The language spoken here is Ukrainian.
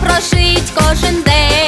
прожить кожен день.